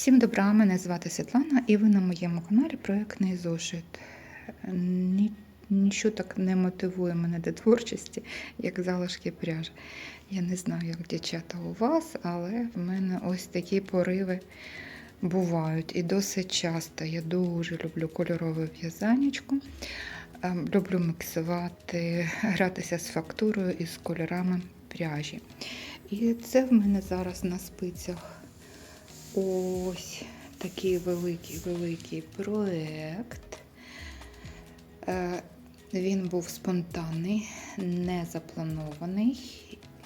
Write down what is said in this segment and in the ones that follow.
Всім добра, мене звати Світлана, і ви на моєму каналі Проєктний зошит. Ні, нічого так не мотивує мене до творчості, як залишки пряжі. Я не знаю, як дівчата у вас, але в мене ось такі пориви бувають. І досить часто. Я дуже люблю кольорове в'язанечко. Ем, Люблю міксувати, гратися з фактурою і з кольорами пряжі. І це в мене зараз на спицях. Ось такий великий-великий проєкт. Е, Він був спонтанний, не запланований,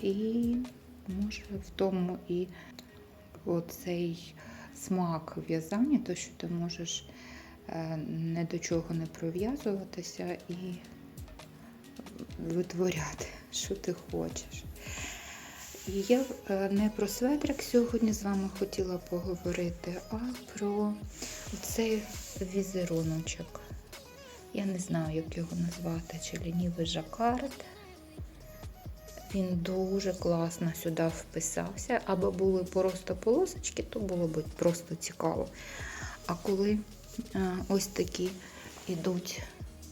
і може в тому і оцей смак в'язання, то що ти можеш е, ні до чого не прив'язуватися і витворяти, що ти хочеш. І я е, не про светрик сьогодні з вами хотіла поговорити, а про цей візеруночок. Я не знаю, як його назвати, чи лінівий жакард. Він дуже класно сюди вписався. Або були просто полосочки, то було б просто цікаво. А коли е, ось такі йдуть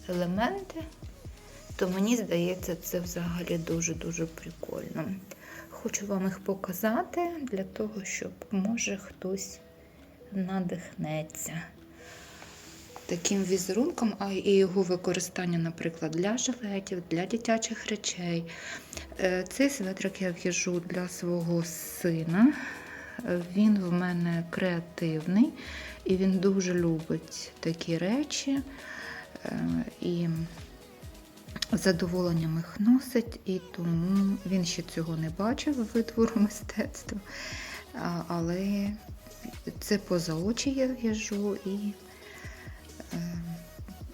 елементи, то мені здається, це взагалі дуже-дуже прикольно. Хочу вам їх показати для того, щоб може хтось надихнеться таким візерунком, а і його використання, наприклад, для жилетів, для дитячих речей. Е, Цей светрик я в'яжу для свого сина. Він в мене креативний і він дуже любить такі речі. Е, І задоволенням їх носить, і тому він ще цього не бачив витвору мистецтва. Але це поза очі я в'яжу і е,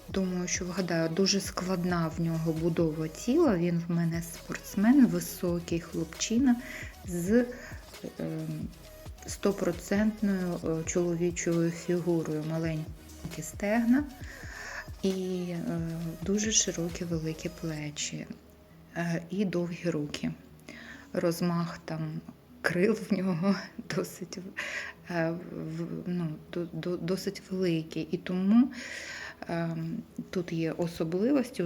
думаю, що вгадаю, дуже складна в нього будова тіла. Він в мене спортсмен, високий хлопчина з е, стопроцентною е, чоловічою фігурою, маленькі стегна і е, дуже широкі великі плечі е, і довгі руки. Розмах там крил в нього досить, е, ну, до- до- досить великий. І тому тут є особливості.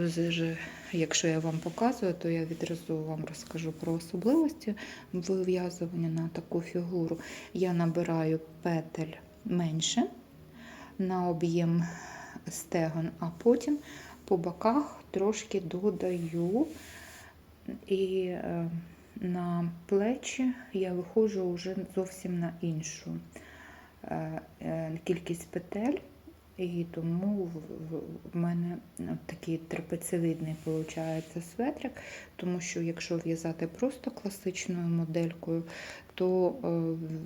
Якщо я вам показую, то я відразу вам розкажу про особливості вив'язування на таку фігуру. Я набираю петель менше на об'єм стегон, а потім по боках трошки додаю. І е, на плечі я виходжу вже зовсім на іншу е, е, кількість петель. І тому в, мене такий трапецевидний виходить светрик, тому що якщо в'язати просто класичною моделькою, то е,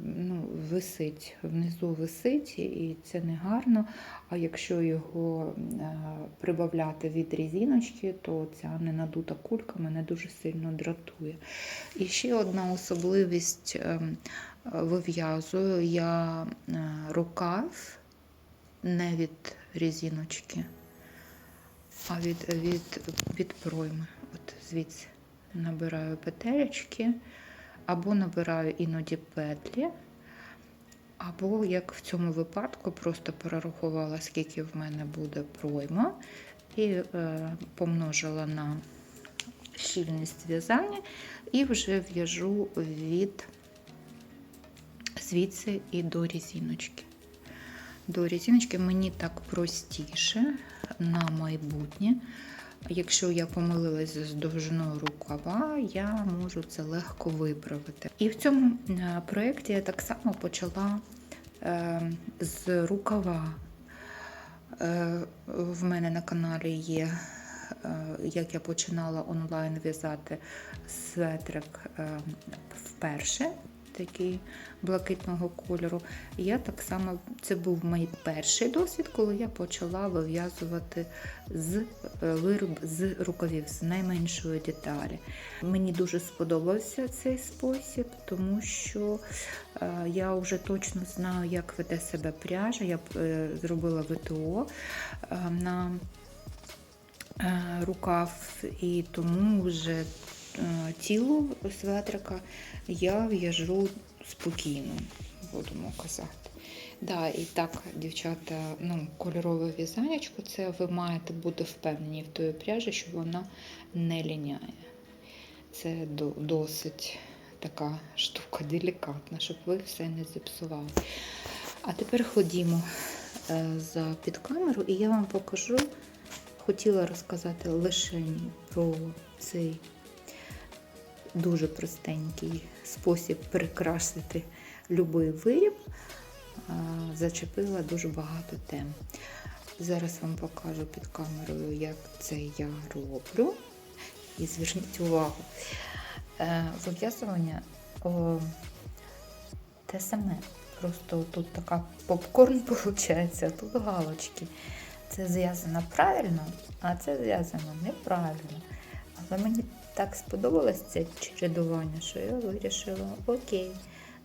ну, висить, внизу висить, і це не гарно. А якщо його е, прибавляти від різіночки, то ця ненадута кулька мене дуже сильно дратує. І ще одна особливість е, вив'язую я е, рукав не від різіночки, а від, від, від пройми. От звідси набираю петелечки, або набираю іноді петлі, або, як в цьому випадку, просто перерахувала, скільки в мене буде пройма, і е, помножила на щільність в'язання, і вже в'яжу від звідси і до різіночки. До різіночки мені так простіше на майбутнє. Якщо я помилилась з довжиною рукава, я можу це легко виправити. І в цьому е, проєкті я так само почала е, з рукава. Е, в мене на каналі є, як я починала онлайн в'язати светрик вперше, такий блакитного кольору. Я так само, це був мій перший досвід, коли я почала вив'язувати з е, вироб з рукавів, з найменшої деталі. Мені дуже сподобався цей спосіб, тому що е, я вже точно знаю, як веде себе пряжа. Я е, зробила ВТО на рукав, і тому вже тіло светрика я в'яжу спокійно. будемо казати. Да, і так, дівчата, ну, кольорове в'язанечко, це ви маєте бути впевнені в тої пряжі, що вона не ліняє. Це до- досить така штука делікатна, щоб ви все не зіпсували. А тепер ходімо е, за під камеру, і я вам покажу. Хотіла розказати лише про цей дуже простенький спосіб прикрасити будь-який виріб. Зачепила дуже багато тем. Зараз вам покажу під камерою, як це я роблю. І зверніть увагу. Е, Вив'язування те саме. Просто тут така попкорн виходить, тут галочки. Це зв'язано правильно, а це зв'язано неправильно. Але мені так сподобалось це чередування, що я вирішила, окей,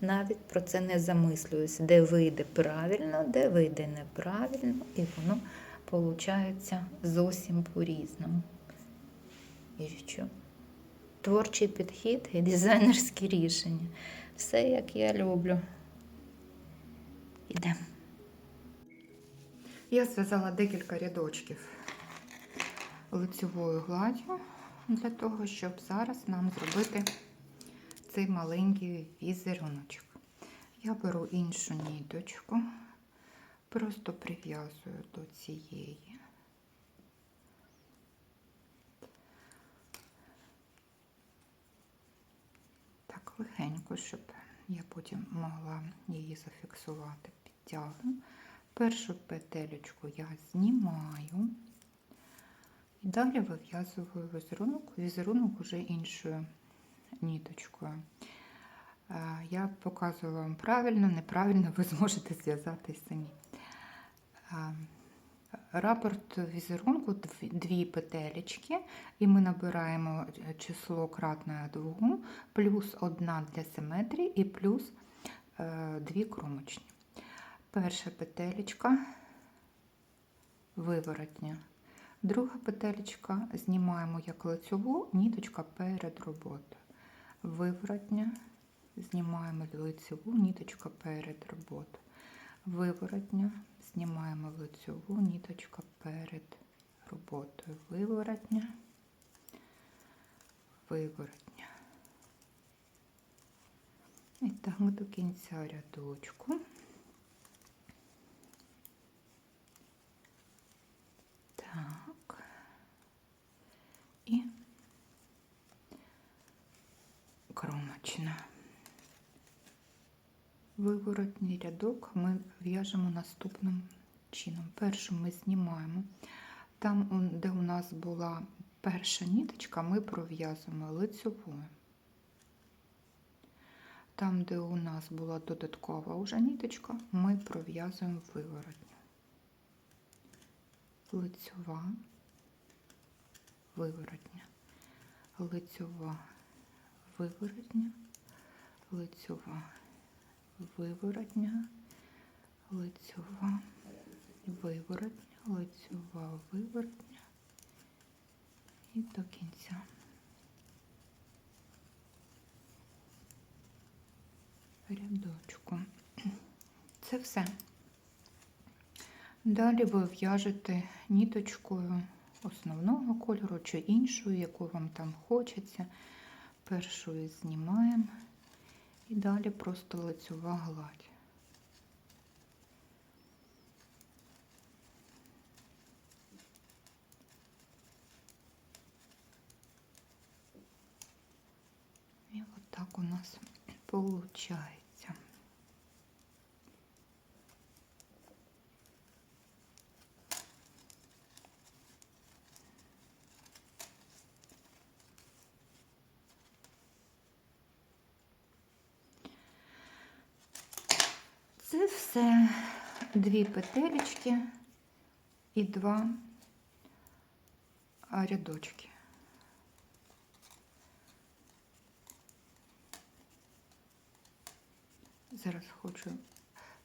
навіть про це не замислююсь, де вийде правильно, де вийде неправильно, і воно виходить зовсім по-різному. І що? Творчий підхід і дизайнерські рішення. Все як я люблю. Ідемо. Я зв'язала декілька рядочків лицевою гладдю для того, щоб зараз нам зробити цей маленький візеруночок. Я беру іншу ніточку, просто прив'язую до цієї. Так, легенько, щоб я потім могла її зафіксувати, підтягну. Першу петелечку я знімаю. І далі вив'язую візерунок, візерунок уже іншою ніточкою. Е, Я показую вам правильно, неправильно, ви зможете зв'язати самі. Е, Рапорт візерунку дві- петелечки, і ми набираємо число кратне 2, плюс одна для симетрії і плюс е, дві кромочні. Перша петелечка виворотня. Друга петелечка знімаємо як лицьову, ніточка перед роботою. Виворотня, знімаємо лицьову, ніточка перед роботою. Виворотня, знімаємо лицьову, ніточка перед роботою. Виворотня, виворотня. І так до кінця рядочку. Так. І кромочна. Виворотній рядок ми в'яжемо наступним чином. Першу ми знімаємо. Там, де у нас була перша ніточка, ми пров'язуємо лицьовою. Там, де у нас була додаткова уже ніточка, ми пров'язуємо виворотню. Лицьова, виворотня, лицьова, виворотня, лицьова, виворотня, лицьова, виворотня, лицьова, виворотня і до кінця. Рядочку. Це все. Далі ви в'яжете ніточкою основного кольору чи іншою, яку вам там хочеться. Першою знімаємо і далі просто лицьова гладь. І от так у нас виходить. Це дві петелечки і два рядочки. Зараз хочу.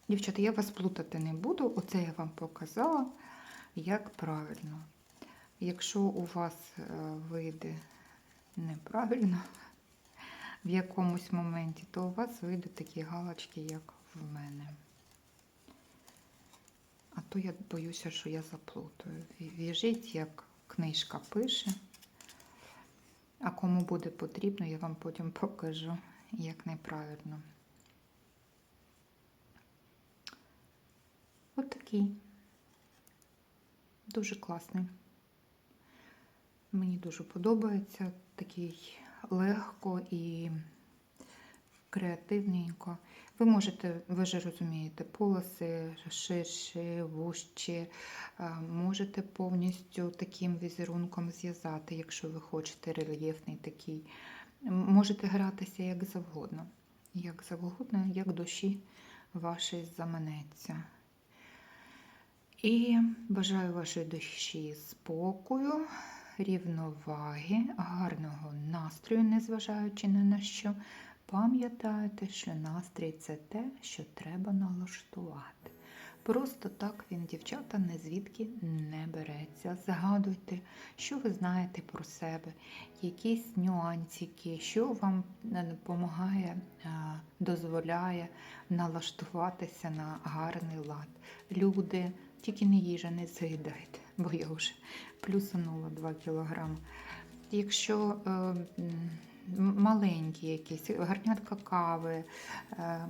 Дівчата, я вас плутати не буду. Оце я вам показала, як правильно. Якщо у вас е, вийде неправильно в якомусь моменті, то у вас вийдуть такі галочки, як в мене. То я боюся, що я заплутаю. В'яжіть, як книжка пише. А кому буде потрібно, я вам потім покажу, як неправильно. От такий. Дуже класний. Мені дуже подобається. Такий легко і креативненько. Ви можете, ви ж розумієте, полоси ширші, вужчі, е, можете повністю таким візерунком зв'язати, якщо ви хочете рельєфний такий. Можете гратися як завгодно. Як завгодно, як душі вашій заманеться. І бажаю вашій душі спокою, рівноваги, гарного настрою, незважаючи на що. Пам'ятайте, що настрій це те, що треба налаштувати. Просто так він, дівчата, не звідки не береться. Згадуйте, що ви знаєте про себе, якісь нюансики, що вам е, допомагає, е, дозволяє налаштуватися на гарний лад. Люди, тільки не їжа, не заїдайте, бо я вже плюсанула 2 кілограми. Якщо е, маленькі якісь гарнятка кави, е,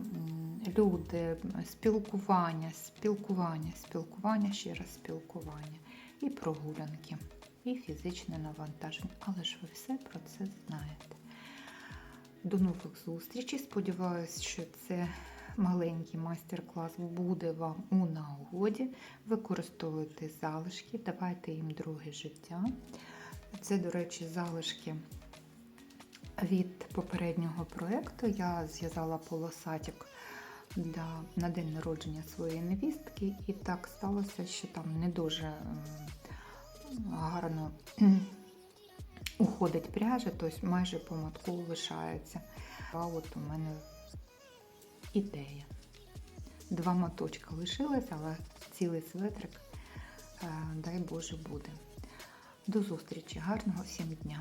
люди, спілкування, спілкування, спілкування, ще раз спілкування, і прогулянки, і фізичне навантаження. Але ж ви все про це знаєте. До нових зустрічей. Сподіваюсь, що це маленький майстер-клас буде вам у нагоді. Використовуйте залишки, давайте їм друге життя. Це, до речі, залишки від попереднього проєкту. Я зв'язала полосатик для, на день народження своєї невістки, і так сталося, що там не дуже гарно уходить пряжа, тобто майже по мотку лишається. А от у мене ідея. Два моточка лишилось, але цілий светрик, е, дай Боже, буде. До зустрічі, гарного всім дня!